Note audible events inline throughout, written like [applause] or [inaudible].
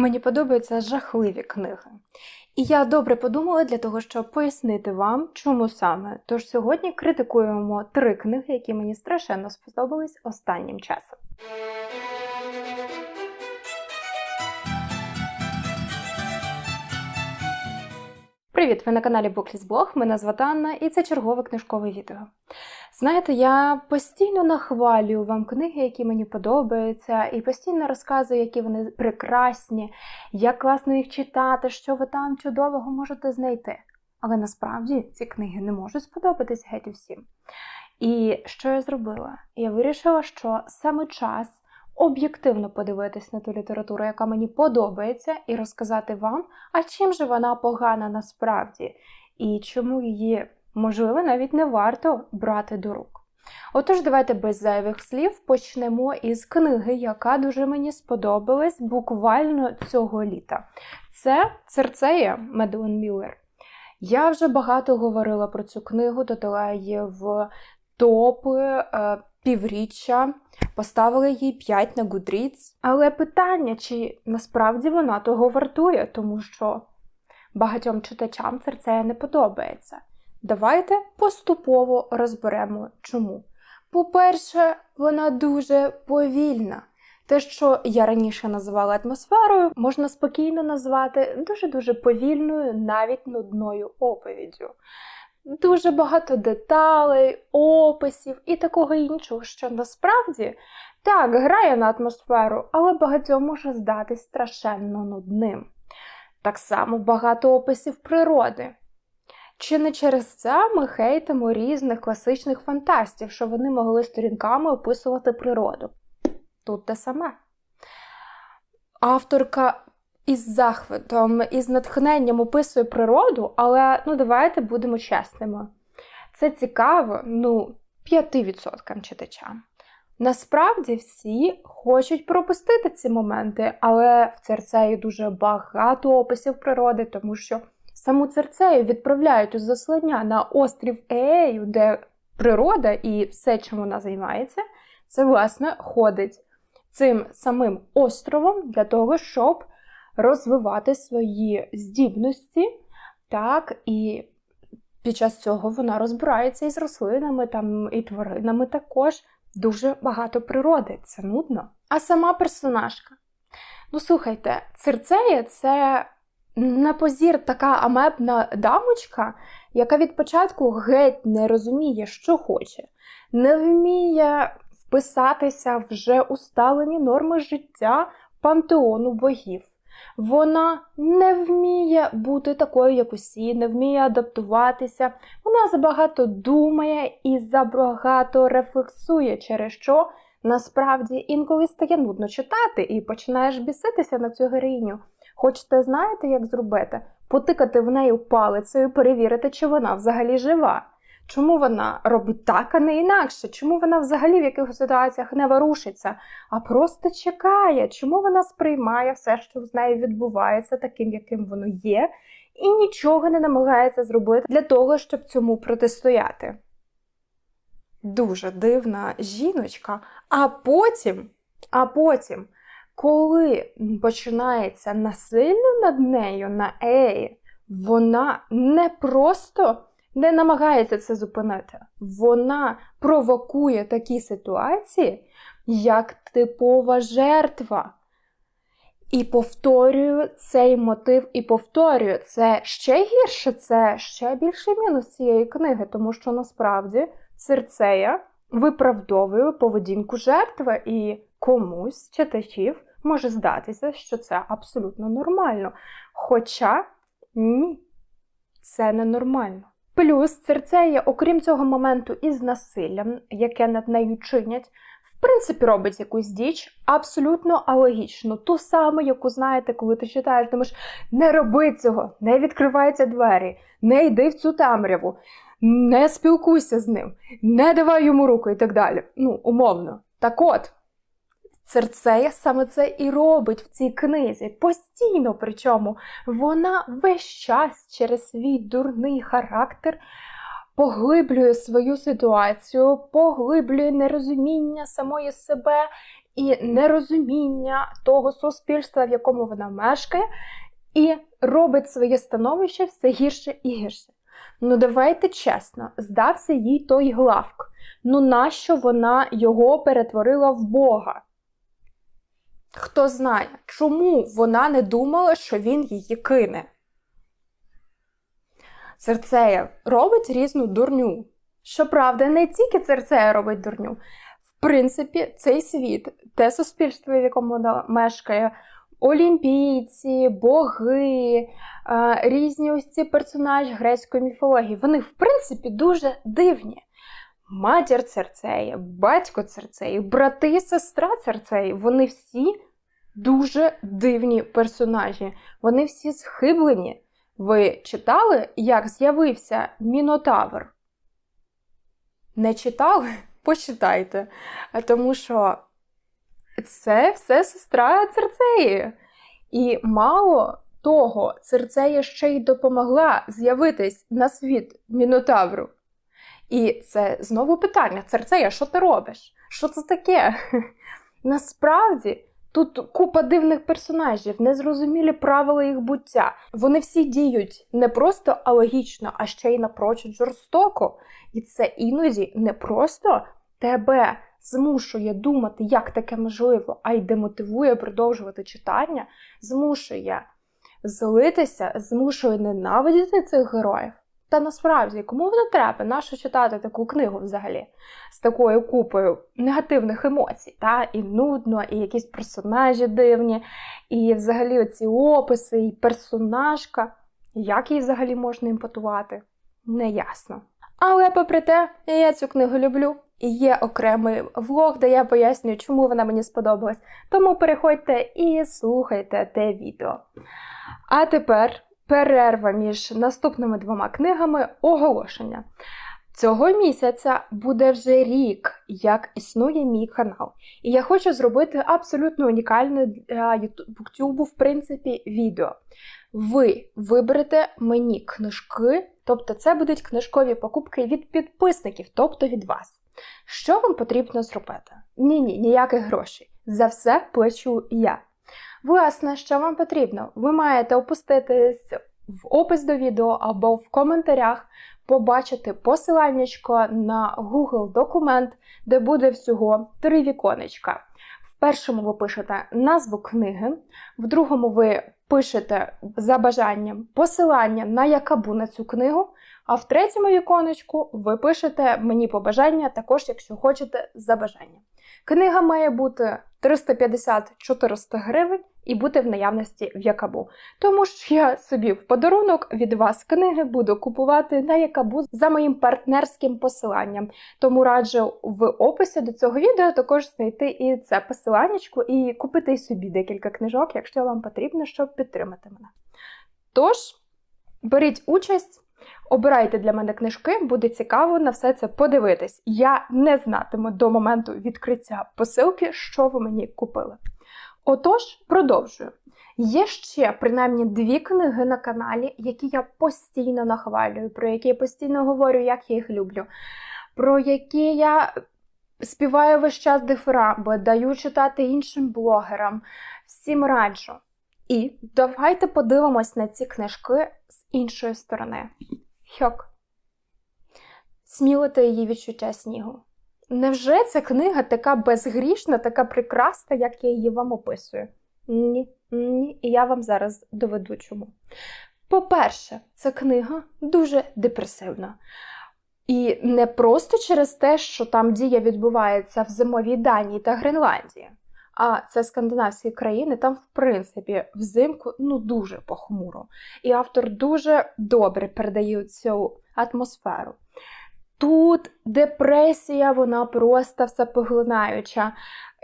Мені подобаються жахливі книги. І я добре подумала для того, щоб пояснити вам, чому саме. Тож сьогодні критикуємо три книги, які мені страшенно сподобались останнім часом. Привіт! Ви на каналі Booklist Blog, мене звати Анна, і це чергове книжкове відео. Знаєте, я постійно нахвалюю вам книги, які мені подобаються, і постійно розказую, які вони прекрасні, як класно їх читати, що ви там чудового можете знайти. Але насправді ці книги не можуть сподобатись геть усім. І що я зробила? Я вирішила, що саме час об'єктивно подивитись на ту літературу, яка мені подобається, і розказати вам, а чим же вона погана насправді, і чому її, можливо, навіть не варто брати до рук. Отож, давайте без зайвих слів почнемо із книги, яка дуже мені сподобалась буквально цього літа. Це Церцея Медлен Міллер. Я вже багато говорила про цю книгу, додала її в топи е, півріччя, поставила їй 5 на Goodreads. Але питання, чи насправді вона того вартує, тому що багатьом читачам Церцея не подобається. Давайте поступово розберемо чому. По-перше, вона дуже повільна. Те, що я раніше називала атмосферою, можна спокійно назвати дуже-дуже повільною, навіть нудною оповіддю. Дуже багато деталей, описів і такого іншого, що насправді так грає на атмосферу, але багатьом може здатись страшенно нудним. Так само багато описів природи. Чи не через це ми хейтимо різних класичних фантастів, що вони могли сторінками описувати природу? Тут те саме. Авторка із захватом, із натхненням описує природу, але ну давайте будемо чесними. Це цікаво, ну, 5% читачам. Насправді всі хочуть пропустити ці моменти, але в Церцеї дуже багато описів природи, тому що саму Церцею відправляють у заслання на острів Еею, де природа і все, чим вона займається, це, власне, ходить цим самим островом для того, щоб розвивати свої здібності, так, і під час цього вона розбирається із рослинами там, і тваринами також. Дуже багато природи, це нудно. А сама персонажка. Ну, слухайте, Церцея це на позір така амебна дамочка, яка від початку геть не розуміє, що хоче, не вміє вписатися вже усталені норми життя пантеону богів. Вона не вміє бути такою, як усі, не вміє адаптуватися. Вона забагато думає і забагато рефлексує, через що насправді інколи стає нудно читати і починаєш біситися на цю героїню. Хочете знаєте, як зробити? Потикати в неї палицею, перевірити, чи вона взагалі жива. Чому вона робить так, а не інакше? Чому вона взагалі в якихось ситуаціях не ворушиться, а просто чекає? Чому вона сприймає все, що з нею відбувається, таким, яким воно є, і нічого не намагається зробити для того, щоб цьому протистояти? Дуже дивна жіночка. А потім, а потім, коли починається насилля над нею на Еї, вона не просто не намагається це зупинити. Вона провокує такі ситуації, як типова жертва. І повторюю цей мотив, і повторюю, це ще гірше, це ще більший мінус цієї книги, тому що насправді Церцея виправдовує поведінку жертви, і комусь читачів може здатися, що це абсолютно нормально. Хоча ні, це не нормально. Плюс Церцея, окрім цього моменту із насиллям, яке над нею чинять, в принципі, робить якусь діч абсолютно алогічну. Ту саму, яку знаєте, коли ти читаєш, думаєш, не роби цього, не відкриваються двері, не йди в цю темряву, не спілкуйся з ним, не давай йому руку і так далі. Ну, умовно. Так от. Церцея саме це і робить в цій книзі. Постійно, причому вона весь час через свій дурний характер поглиблює свою ситуацію, поглиблює нерозуміння самої себе і нерозуміння того суспільства, в якому вона мешкає, і робить своє становище все гірше і гірше. Ну, давайте чесно, здався їй той главк. Ну, нащо вона його перетворила в Бога? Хто знає, чому вона не думала, що він її кине? Церцея робить різну дурню. Щоправда, не тільки Церцея робить дурню. В принципі, цей світ, те суспільство, в якому вона мешкає, олімпійці, боги, е, різні ось ці персонажі грецької міфології, вони, в принципі, дуже дивні. Матір Церцеї, батько Церцеї, брати і сестра Церцеї, вони всі дуже дивні персонажі. Вони всі схиблені. Ви читали, як з'явився Мінотавр? Не читали? [laughs] Почитайте. Тому що це все сестра Церцеї. І мало того, Церцея ще й допомогла з'явитись на світ Мінотавру. І це знову питання: Церцея, що ти робиш? Що це таке? [laughs] Насправді. Тут купа дивних персонажів, незрозумілі правила їх буття. Вони всі діють не просто алогічно, а ще й напрочуд жорстоко. І це іноді не просто тебе змушує думати, як таке можливо, а й демотивує продовжувати читання, змушує злитися, змушує ненавидіти цих героїв. Та насправді, кому воно треба? Нащо читати таку книгу взагалі з такою купою негативних емоцій? Та? І нудно, і якісь персонажі дивні, і взагалі оці описи, і персонажка. Як її взагалі можна імпотувати? Неясно. Але попри те, я цю книгу люблю. І є окремий влог, де я пояснюю, чому вона мені сподобалась. Тому переходьте і слухайте те відео. А тепер перерва між наступними двома книгами оголошення. Цього місяця буде вже рік, як існує мій канал. І я хочу зробити абсолютно унікальне для YouTube, в принципі, відео. Ви виберете мені книжки, тобто це будуть книжкові покупки від підписників, тобто від вас. Що вам потрібно зробити? Ні-ні, ніяких грошей. За все плачу я. Власне, що вам потрібно? Ви маєте опуститись в опис до відео або в коментарях, побачити посиланнячко на Google документ, де буде всього три віконечка. В першому ви пишете назву книги, в другому ви пишете за бажанням посилання на якабу на цю книгу, а в третьому віконечку ви пишете мені побажання, також, якщо хочете, за бажання. Книга має бути 350-400 гривень і бути в наявності в Якабу. Тому що я собі в подарунок від вас книги буду купувати на Якабу за моїм партнерським посиланням. Тому раджу в описі до цього відео також знайти і це посиланнячко, і купити собі декілька книжок, якщо вам потрібно, щоб підтримати мене. Тож, беріть участь. Обирайте для мене книжки, буде цікаво на все це подивитись. Я не знатиму до моменту відкриття посилки, що ви мені купили. Отож, продовжую. Є ще принаймні дві книги на каналі, які я постійно нахвалюю, про які я постійно говорю, як я їх люблю, про які я співаю весь час дифирамби, даю читати іншим блогерам, всім раджу. І давайте подивимось на ці книжки з іншої сторони. Хьок. Смілити її відчуття снігу. Невже ця книга така безгрішна, така прекрасна, як я її вам описую? Ні, ні, і я вам зараз доведу чому. По-перше, ця книга дуже депресивна. І не просто через те, що там дія відбувається в зимовій Данії та Гренландії, а це скандинавські країни, там, в принципі, взимку ну дуже похмуро. І автор дуже добре передає цю атмосферу. Тут депресія, вона просто всепоглинаюча.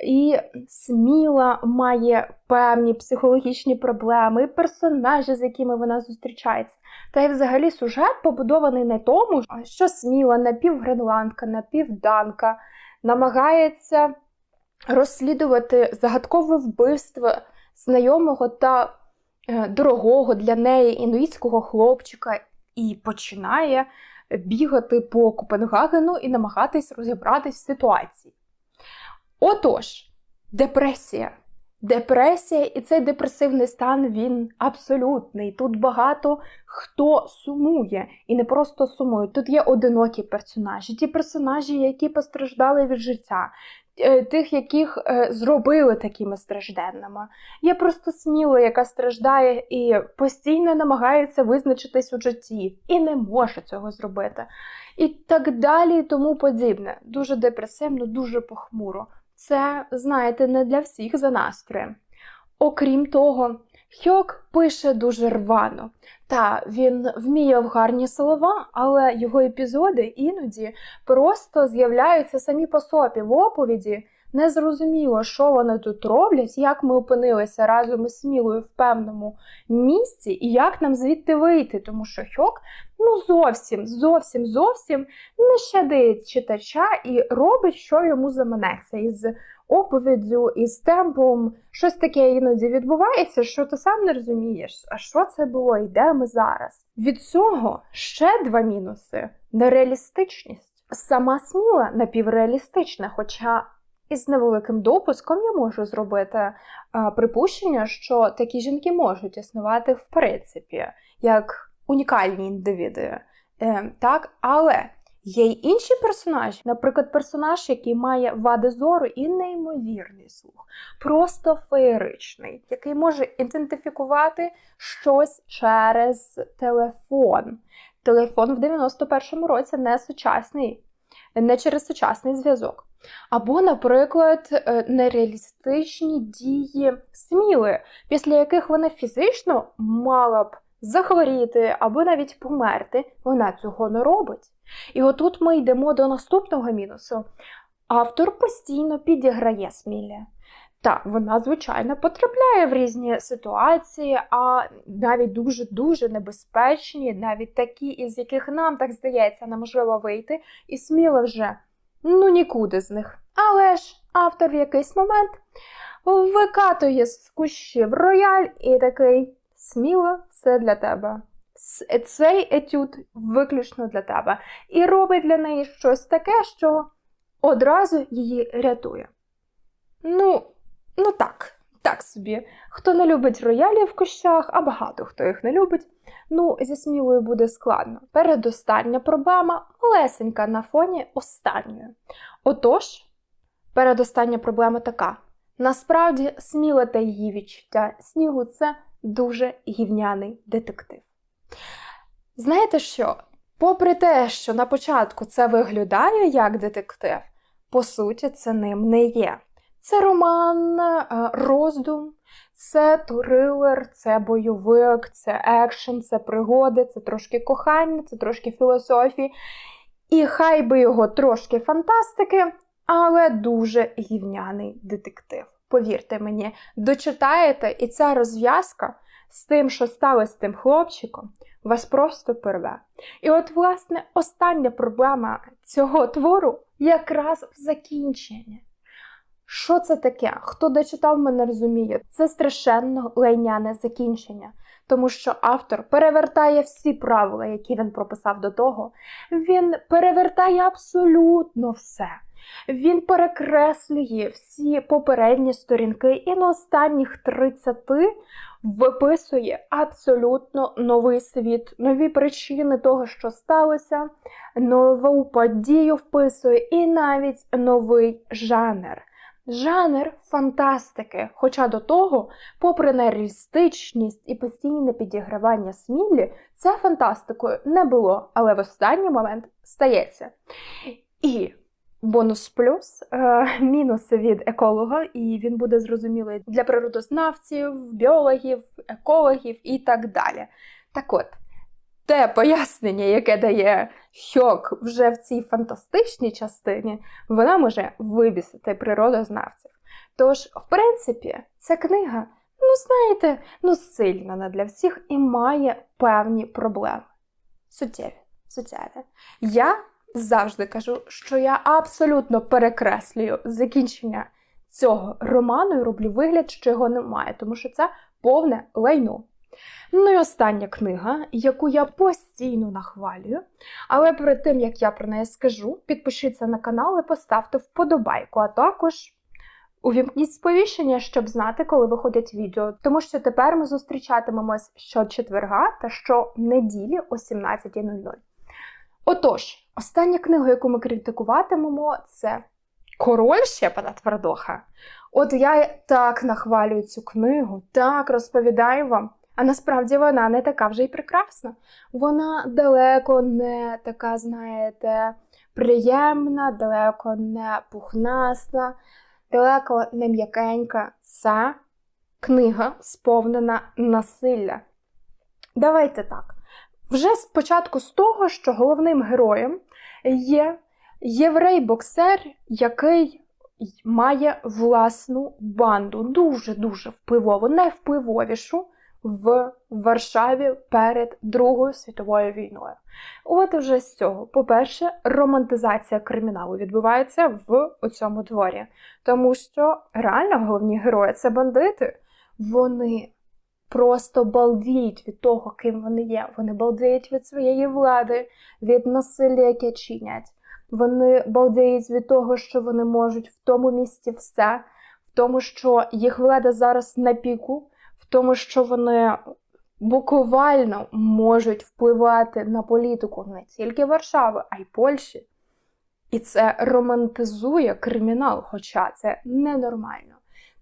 І сміла має певні психологічні проблеми, і персонажі, з якими вона зустрічається. Та й взагалі сюжет побудований на тому, що сміла напівгренландка, напівданка намагається розслідувати загадкове вбивство знайомого та е, дорогого для неї інуїтського хлопчика і починає бігати по Копенгагену і намагатись розібратись в ситуації. Отож, депресія. Депресія і цей депресивний стан він абсолютний. Тут багато хто сумує і не просто сумує. Тут є одинокі персонажі, ті персонажі, які постраждали від життя, тих, яких е, зробили такими стражденними. Є просто сміла, яка страждає і постійно намагається визначитись у житті, і не може цього зробити. І так далі, і тому подібне. Дуже депресивно, дуже похмуро. Це, знаєте, не для всіх за настроєм. Окрім того, Хьок пише дуже рвано. Та він вміє в гарні слова, але його епізоди іноді просто з'являються самі по собі в оповіді. Незрозуміло, що вони тут роблять, як ми опинилися разом із Смілою в певному місці і як нам звідти вийти, тому що Хьок ну зовсім, зовсім, зовсім не щадить читача і робить, що йому заманеться. Із оповіддю, із темпом щось таке іноді відбувається, що ти сам не розумієш, а що це було і де ми зараз. Від цього ще два мінуси: нереалістичність. Сама сміла напівреалістична, хоча із невеликим допуском я можу зробити а, припущення, що такі жінки можуть існувати в принципі, як унікальні індивіди. Е, так, але є й інші персонажі, наприклад, персонаж, який має вади зору і неймовірний слух, просто феєричний, який може ідентифікувати щось через телефон. Телефон в 91-му році не сучасний, не через сучасний зв'язок. Або, наприклад, е, нереалістичні дії сміли, після яких вона фізично мала б захворіти або навіть померти, вона цього не робить. І отут ми йдемо до наступного мінусу. Автор постійно підіграє Смілі. Так, вона, звичайно, потрапляє в різні ситуації, а навіть дуже-дуже небезпечні, навіть такі, із яких нам так здається, неможливо вийти, і сміло вже ну нікуди з них. Але ж автор в якийсь момент викатує з кущів рояль і такий сміло все для тебе. Цей етюд виключно для тебе. І робить для неї щось таке, що одразу її рятує. Ну, ну так, так собі. Хто не любить роялі в кущах, а багато хто їх не любить, ну, зі смілою буде складно. Передостання проблема лесенька на фоні останньої. Отож, передостання проблема така. Насправді, сміла та її відчуття снігу це дуже гівняний детектив. Знаєте що? Попри те, що на початку це виглядає як детектив, по суті, це ним не є. Це роман, е, роздум, це трилер, це бойовик, це екшен, це пригоди, це трошки кохання, це трошки філософії. І хай би його трошки фантастики, але дуже гівняний детектив. Повірте мені, дочитаєте, і ця розв'язка з тим, що сталося з тим хлопчиком, вас просто порве. І от, власне, остання проблема цього твору якраз в закінченні. Що це таке? Хто дочитав, мене розуміє. Це страшенно лайняне закінчення, тому що автор перевертає всі правила, які він прописав до того. Він перевертає абсолютно все. Він перекреслює всі попередні сторінки і на останніх 30 виписує абсолютно новий світ, нові причини того, що сталося, нову подію вписує і навіть новий жанр. Жанр фантастики. Хоча до того, попри нереалістичність і постійне підігравання Сміллі, це фантастикою не було, але в останній момент стається. І бонус плюс е, мінус від еколога, і він буде зрозумілий для природознавців, біологів, екологів і так далі. Так от, те пояснення, яке дає Хьок вже в цій фантастичній частині, вона може вибісити природознавців. Тож, в принципі, ця книга, ну знаєте, ну сильна не для всіх і має певні проблеми. Суттєві, суттєві. Я завжди кажу, що я абсолютно перекреслюю закінчення цього роману і роблю вигляд, що його немає, тому що це повне лайно. Ну і остання книга, яку я постійно нахвалюю. Але перед тим, як я про неї скажу, підпишіться на канал і поставте вподобайку, а також Увімкніть сповіщення, щоб знати, коли виходять відео, тому що тепер ми зустрічатимемось щочетверга та щонеділі о 17.00. Отож, остання книга, яку ми критикуватимемо, це Король Щепана Твердоха. От я так нахвалюю цю книгу, так розповідаю вам. А насправді вона не така вже й прекрасна. Вона далеко не така, знаєте, приємна, далеко не пухнаста, далеко не м'якенька. Це книга сповнена насилля. Давайте так. Вже спочатку з того, що головним героєм є єврей-боксер, який має власну банду, дуже-дуже впливову, найвпливовішу в Варшаві перед Другою світовою війною. От уже з цього, по-перше, романтизація криміналу відбувається в цьому творі, тому що реально головні герої це бандити. Вони просто балдіють від того, ким вони є. Вони балдіють від своєї влади, від насилля, яке чинять. Вони балдіють від того, що вони можуть в тому місці все, в тому, що їх влада зараз на піку, тому, що вони буквально можуть впливати на політику не тільки Варшави, а й Польщі. І це романтизує кримінал, хоча це ненормально.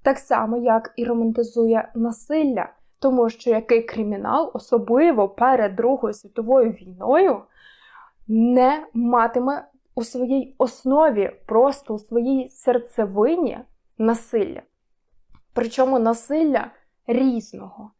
Так само, як і романтизує насилля, тому що який кримінал, особливо перед Другою світовою війною, не матиме у своїй основі, просто у своїй серцевині насилля. Причому насилля різного,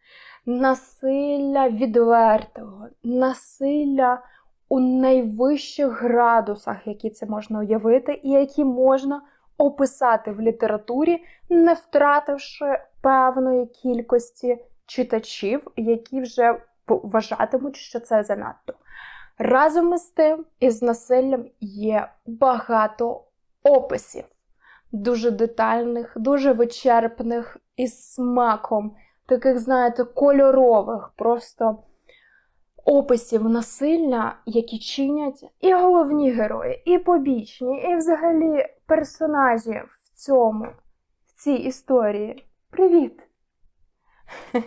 насилля відвертого, насилля у найвищих градусах, які це можна уявити, і які можна описати в літературі, не втративши певної кількості читачів, які вже вважатимуть, що це занадто. Разом із тим, із насиллям є багато описів, дуже детальних, дуже вичерпних із смаком, таких, знаєте, кольорових просто описів насилля, які чинять і головні герої, і побічні, і взагалі персонажі в цьому, в цій історії. Привіт! [laughs]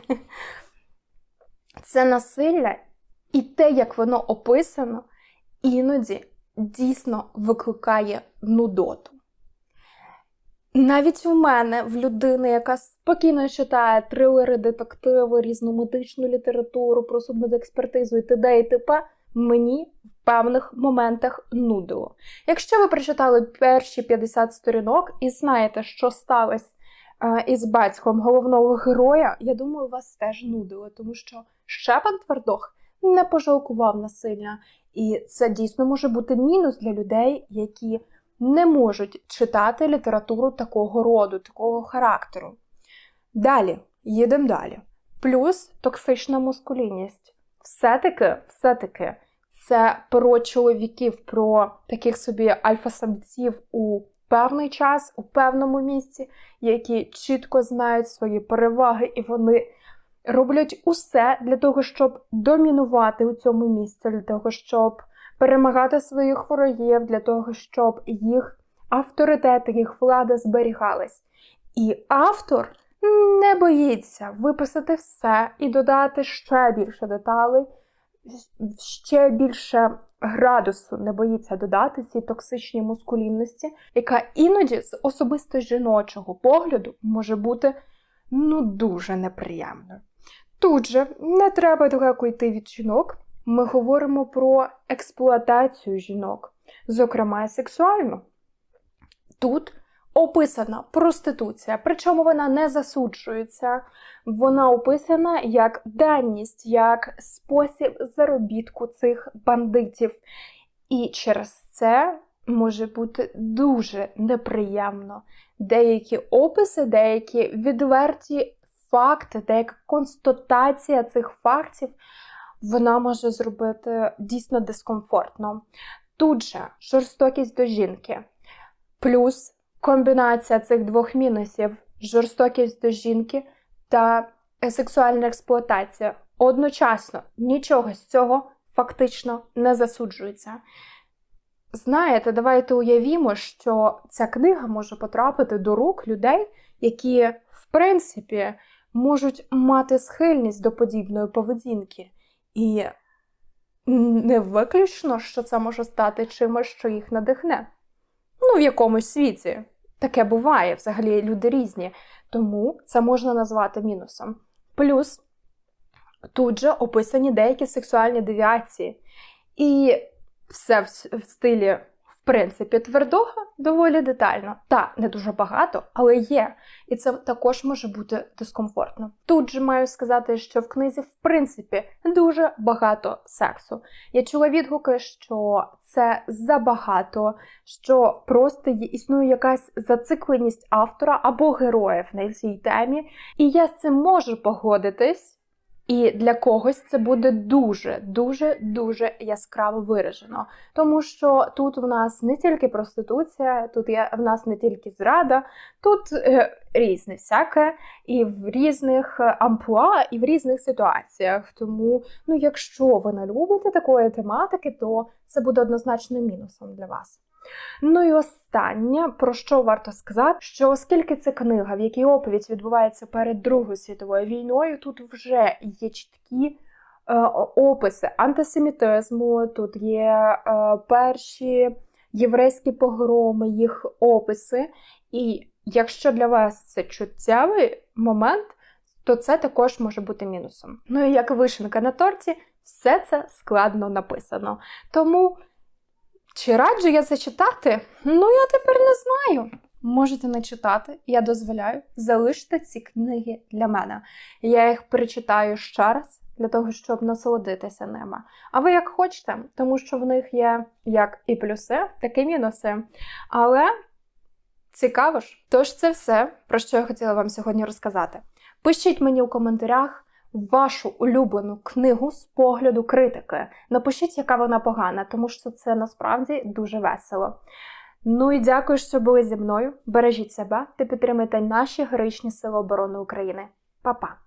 Це насилля і те, як воно описано, іноді дійсно викликає нудоту. Навіть у мене, в людини, яка спокійно читає трилери, детективи, різномедичну літературу, про судмедекспертизу і т.д. і т.п., мені в певних моментах нудило. Якщо ви прочитали перші 50 сторінок і знаєте, що сталося е, із батьком головного героя, я думаю, вас теж нудило, тому що Щепан Твердох не пожалкував насилля. І це дійсно може бути мінус для людей, які не можуть читати літературу такого роду, такого характеру. Далі, їдемо далі. Плюс токсична мускулінність. Все-таки, все-таки, це про чоловіків, про таких собі альфа-самців у певний час, у певному місці, які чітко знають свої переваги, і вони роблять усе для того, щоб домінувати у цьому місці, для того, щоб перемагати своїх ворогів, для того, щоб їх авторитет, їх влада зберігалась. І автор не боїться виписати все і додати ще більше деталей, ще більше градусу не боїться додати цій токсичній мускулінності, яка іноді з особисто жіночого погляду може бути ну дуже неприємною. Тут же не треба далеко йти від жінок. Ми говоримо про експлуатацію жінок, зокрема сексуальну. Тут описана проституція, причому вона не засуджується, вона описана як даність, як спосіб заробітку цих бандитів. І через це може бути дуже неприємно. Деякі описи, деякі відверті факти, деяка констатація цих фактів, вона може зробити дійсно дискомфортно. Тут же жорстокість до жінки, плюс комбінація цих двох мінусів: жорстокість до жінки та сексуальна експлуатація. Одночасно нічого з цього фактично не засуджується. знаєте, давайте уявімо, що ця книга може потрапити до рук людей, які, в принципі, можуть мати схильність до подібної поведінки. І не виключно, що це може стати чимось, що їх надихне. Ну, в якомусь світі. Таке буває, взагалі люди різні. Тому це можна назвати мінусом. Плюс тут же описані деякі сексуальні девіації. І все в, стилі, принципі, твердого доволі детально. Та, не дуже багато, але є. І це також може бути дискомфортно. Тут же маю сказати, що в книзі, в принципі, дуже багато сексу. Я чула відгуки, що це забагато, що просто існує якась зацикленість автора або героїв на цій темі. І я з цим можу погодитись. І для когось це буде дуже, дуже, дуже яскраво виражено. Тому що тут в нас не тільки проституція, тут є в нас не тільки зрада, тут е, різне всяке, і в різних е, амплуа, і в різних ситуаціях. Тому, ну, якщо ви не любите такої тематики, то це буде однозначно мінусом для вас. Ну і останнє, про що варто сказати, що оскільки це книга, в якій оповідь відбувається перед Другою світовою війною, тут вже є чіткі е, описи антисемітизму, тут є е, перші єврейські погроми, їх описи. І якщо для вас це чуттєвий момент, то це також може бути мінусом. Ну і як вишенка на торті, все це складно написано. Тому. Чи раджу я це читати? Ну, я тепер не знаю. Можете не читати, я дозволяю залиште ці книги для мене. Я їх перечитаю ще раз для того, щоб насолодитися ними. А ви як хочете, тому що в них є як і плюси, так і мінуси. Але цікаво ж. Тож це все, про що я хотіла вам сьогодні розказати. Пишіть мені у коментарях вашу улюблену книгу з погляду критики. Напишіть, яка вона погана, тому що це насправді дуже весело. Ну і дякую, що були зі мною. Бережіть себе та підтримуйте наші героїчні сили оборони України. Па-па!